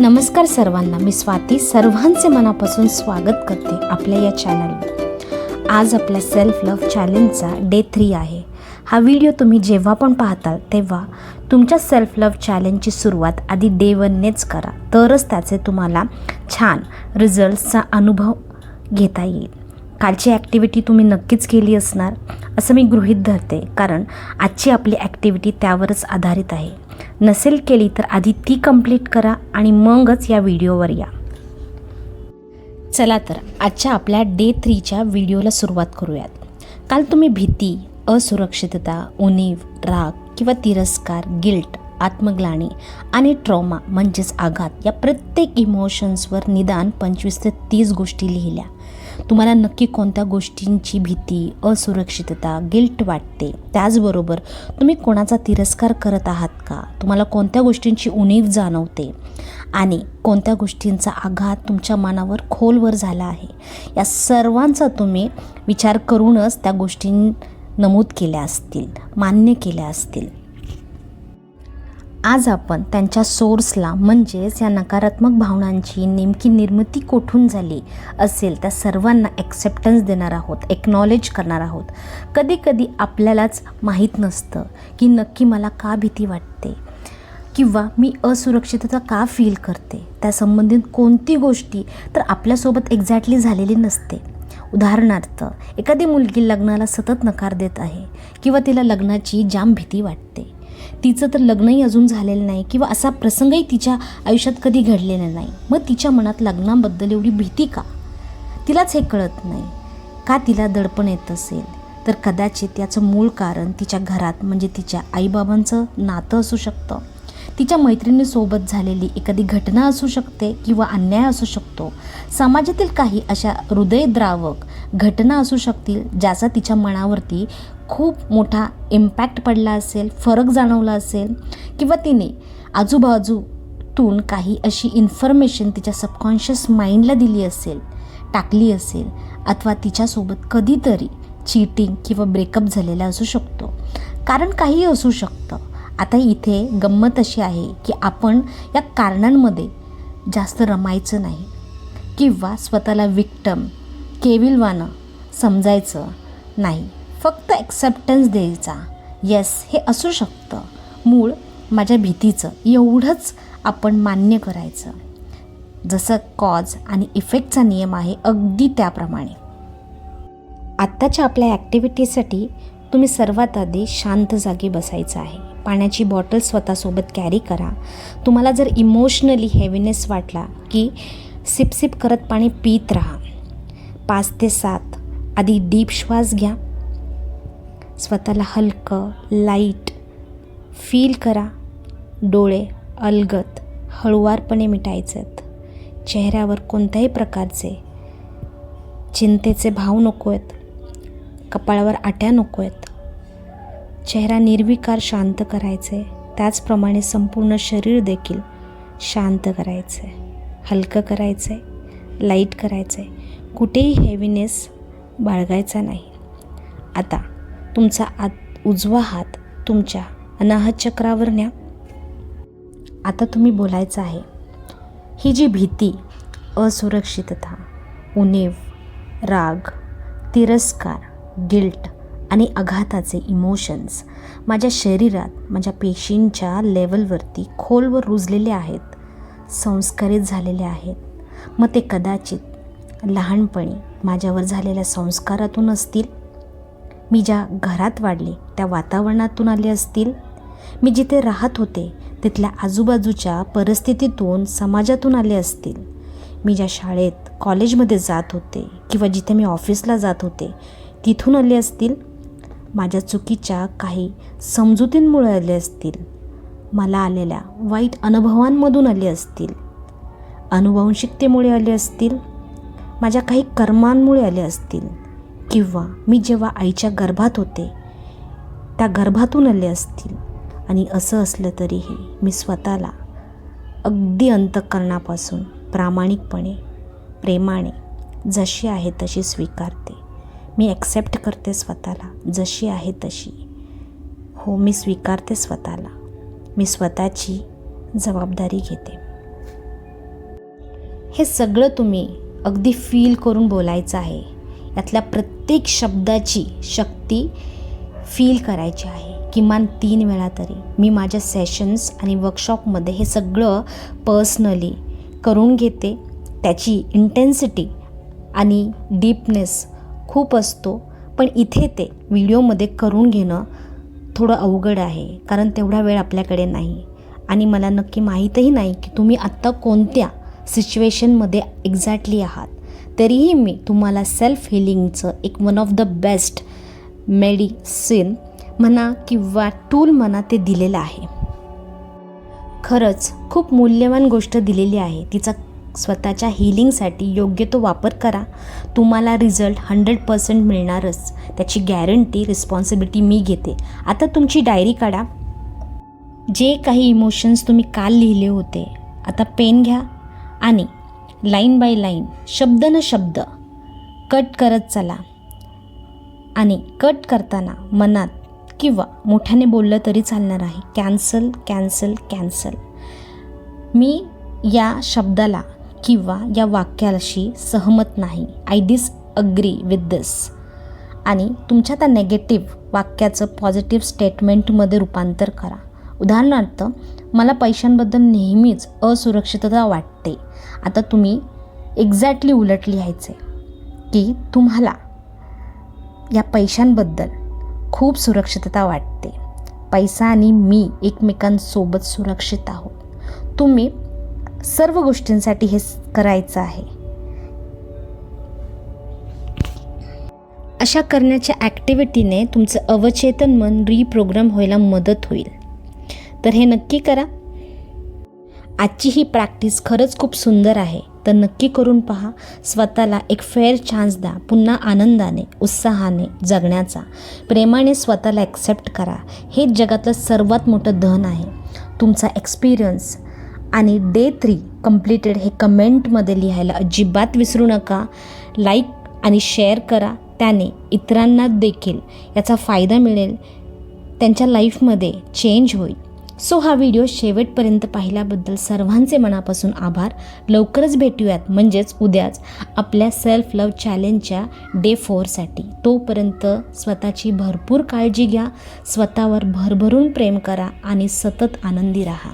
नमस्कार सर्वांना मी स्वाती. सर्वांचे मनापासून स्वागत करते आपल्या या चॅनलवर आज आपल्या सेल्फ लव्ह चॅलेंजचा डे थ्री आहे. हा व्हिडिओ तुम्ही जेव्हा पण पाहताल तेव्हा तुमच्या सेल्फ लव्ह चॅलेंजची सुरुवात आधी डे वननेच करा. तरच त्याचे तुम्हाला छान रिझल्ट्सचा अनुभव घेता येईल. कालची ॲक्टिव्हिटी तुम्ही नक्कीच केली असणार असं मी गृहीत धरते. कारण आजची आपली ॲक्टिव्हिटी त्यावरच आधारित आहे. नसेल केली तर आधी ती कंप्लीट करा आणि मगच या व्हिडिओवर या. चला तर आजच्या आपल्या डे थ्रीच्या व्हिडिओला सुरुवात करूयात. काल तुम्ही भीती असुरक्षितता उणीव राग किंवा तिरस्कार गिल्ट आत्मग्लानी आणि ट्रॉमा म्हणजेच आघात या प्रत्येक इमोशन्सवर निदान पंचवीस ते तीस गोष्टी लिहिल्या. तुम्हाला नक्की कोणत्या गोष्टींची भीती असुरक्षितता गिल्ट वाटते त्याचबरोबर तुम्ही कोणाचा तिरस्कार करत आहात का? तुम्हाला कोणत्या गोष्टींची उणीव जाणवते? आणि कोणत्या गोष्टींचा आघात तुमच्या मनावर खोलवर झाला आहे? या सर्वांचा तुम्ही विचार करूनच त्या गोष्टी नमूद केल्या असतील मान्य केल्या असतील. आज आपण त्यांच्या सोर्सला म्हणजेच या नकारात्मक भावनांची नेमकी निर्मिती कोठून झाली असेल त्या सर्वांना ॲक्सेप्टन्स देणार आहोत एक्नॉलेज करणार आहोत. कधीकधी आपल्यालाच माहीत नसतं की नक्की मला का भीती वाटते किंवा मी असुरक्षितता का फील करते. त्या संबंधित कोणती गोष्टी तर आपल्यासोबत एक्झॅक्टली झालेली नसते. उदाहरणार्थ एखादी मुलगी लग्नाला सतत नकार देत आहे किंवा तिला लग्नाची जाम भीती वाटते. तिचं तर लग्नही अजून झालेलं नाही किंवा असा प्रसंगही तिच्या आयुष्यात कधी घडलेला नाही. मग तिच्या मनात लग्नाबद्दल एवढी भीती का? तिलाच हे कळत नाही. का तिला दडपण येत असेल? तर कदाचित याचं मूळ कारण तिच्या घरात म्हणजे तिच्या आईबाबांचं नातं असू शकतं. तिच्या मैत्रिणीसोबत झालेली एखादी घटना असू शकते किंवा अन्याय असू शकतो. समाजातील काही अशा हृदयद्रावक घटना असू शकतील ज्याचा तिच्या मनावरती खूप मोठा इम्पॅक्ट पडला असेल फरक जाणवला असेल किंवा तिने आजूबाजूतून काही अशी इन्फॉर्मेशन तिच्या सबकॉन्शियस माइंडला दिली असेल टाकली असेल अथवा तिच्यासोबत कधीतरी चीटिंग किंवा ब्रेकअप झालेला असू शकतो. कारण काही असू शकतं. आता इथे गंमत अशी आहे की आपण या कारणांमध्ये जास्त रमायचं नाही. किंवा स्वतःला विक्टम केविलवानं समजायचं नाही. फक्त ॲक्सेप्टन्स द्यायचा. येस हे असू शकतं. मूळ माझ्या भीतीचं. एवढंच आपण मान्य करायचं. जसं कॉज आणि इफेक्टचा नियम आहे अगदी त्याप्रमाणे. आत्ताच्या आपल्या ॲक्टिव्हिटीसाठी तुम्ही सर्वात आधी शांत जागी बसायचं आहे. पाण्याची बॉटल स्वतःसोबत कॅरी करा. तुम्हाला जर इमोशनली हेवीनेस वाटला की सिपसिप करत पाणी पित राहा. पाच ते सात. आधी डीप श्वास घ्या. स्वतःला हलकं लाइट फील करा. डोळे अलगत हळुवारपणे मिटायचेत. चेहऱ्यावर कोणत्याही प्रकारचे चिंतेचे भाव नको आहेत. कपाळावर आट्या नको आहेत. चेहरा निर्विकार शांत करायचे. त्याचप्रमाणे संपूर्ण शरीर देखील शांत करायचे. हलकं करायचे. लाइट करायचे. कुठेही हेवीनेस बाळगायचा नाही. आता तुमचा आत उजवा हात तुमच्या अनाहत चक्रावर न्या. आता तुम्ही बोलायचं आहे. ही जी भीती असुरक्षितता उणीव राग तिरस्कार गिल्ट आणि आघाताचे इमोशन्स माझ्या शरीरात माझ्या पेशींच्या लेवलवरती खोलवर रुजलेले आहेत संस्कारित झालेले आहेत. मग ते कदाचित लहानपणी माझ्यावर झालेल्या संस्कारातून असतील मी ज्या घरात वाढले त्या वातावरणातून आले असतील मी जिथे राहत होते तिथल्या आजूबाजूच्या परिस्थितीतून समाजातून आले असतील मी ज्या शाळेत कॉलेजमध्ये जात होते किंवा जिथे मी ऑफिसला जात होते तिथून आले असतील माझ्या चुकीच्या काही समजुतींमुळे आले असतील मला आलेल्या वाईट अनुभवांमधून आले असतील अनुवंशिकतेमुळे आले असतील माझ्या काही कर्मांमुळे आले असतील. किंवा मी जेव्हा आईच्या गर्भात होते त्या गर्भातून आले असतील. आणि असं असलं तरीही मी स्वतःला अगदी अंतकरणापासून प्रामाणिकपणे प्रेमाने जशी आहे तशी स्वीकारते. मी ॲक्सेप्ट करते स्वतःला जशी आहे तशी. हो मी स्वीकारते स्वतःला. मी स्वतःची जबाबदारी घेते. हे सगळं तुम्ही अगदी फील करून बोलायचं आहे. यातल्या प्रत्येक शब्दाची शक्ती फील करायची आहे. किमान तीन वेळा तरी. मी माझ्या सेशन्स आणि वर्कशॉपमध्ये हे सगळं पर्सनली करून घेते. त्याची इंटेन्सिटी आणि डीपनेस खूप असतो. पण इथे ते व्हिडिओमध्ये करून घेणं थोडं अवघड आहे. कारण तेवढा वेळ आपल्याकडे नाही. आणि मला नक्की माहीतही नाही की तुम्ही आत्ता कोणत्या सिच्युएशनमध्ये एक्झॅक्टली आहात. तरीही मी तुम्हाला सेल्फ हिलिंगचं एक one of the best medicine म्हणा किंवा टूल म्हणा ते दिलेलं आहे. खरंच खूप मूल्यवान गोष्ट दिलेली आहे. तिचा स्वतःच्या हिलिंगसाठी योग्य तो वापर करा. तुम्हाला रिझल्ट हंड्रेड पर्सेंट मिळणारच. त्याची गॅरंटी रिस्पॉन्सिबिलिटी मी घेते. आता तुमची डायरी काढा. जे काही इमोशन्स तुम्ही काल लिहिले होते आता पेन घ्या. आणि लाईन बाय लाईन शब्द न शब्द कट करत चला. आणि कट करताना मनात किंवा मोठ्याने बोललं तरी चालणार आहे. Cancel cancel cancel. मी या शब्दाला किंवा या वाक्याशी सहमत नाही. I disagree with this आणि तुमच्या त्या नेगेटिव्ह वाक्याचं पॉझिटिव्ह स्टेटमेंटमध्ये रूपांतर करा. उदाहरणार्थ मला पैशांबद्दल नेहमीच असुरक्षितता वाटते. आता तुम्ही एक्झॅक्टली उलट लिहायचे की तुम्हाला या पैशांबद्दल खूप सुरक्षितता वाटते. पैसा आणि मी एकमेकांसोबत सुरक्षित आहोत. तुम्ही सर्व गोष्टींसाठी हे करायचं आहे. अशा करण्याच्या ॲक्टिव्हिटीने तुमचं अवचेतन मन रिप्रोग्राम व्हायला मदत होईल. तर हे नक्की करा. आजची ही प्रॅक्टिस खरंच खूप सुंदर आहे. तर नक्की करून पहा. स्वतःला एक फेअर चान्स द्या. पुन्हा आनंदाने उत्साहाने जगण्याचा. प्रेमाने स्वतःला ॲक्सेप्ट करा. हे जगातलं सर्वात मोठं धन आहे. तुमचा एक्सपिरियन्स आणि डे थ्री कम्प्लिटेड हे कमेंटमध्ये लिहायला अजिबात विसरू नका. लाईक आणि शेअर करा. त्याने इतरांना देखील याचा फायदा मिळेल. त्यांच्या लाईफमध्ये चेंज होईल. सो हा व्हिडिओ शेवटपर्यंत पाहिल्याबद्दल सर्वांचे मनापासून आभार. लवकरच भेटूयात. म्हणजेच उद्याच आपल्या सेल्फ लव चॅलेंजच्या डे फोरसाठी तोपर्यंत स्वतःची भरपूर काळजी घ्या. स्वतःवर भरभरून प्रेम करा आणि सतत आनंदी राहा.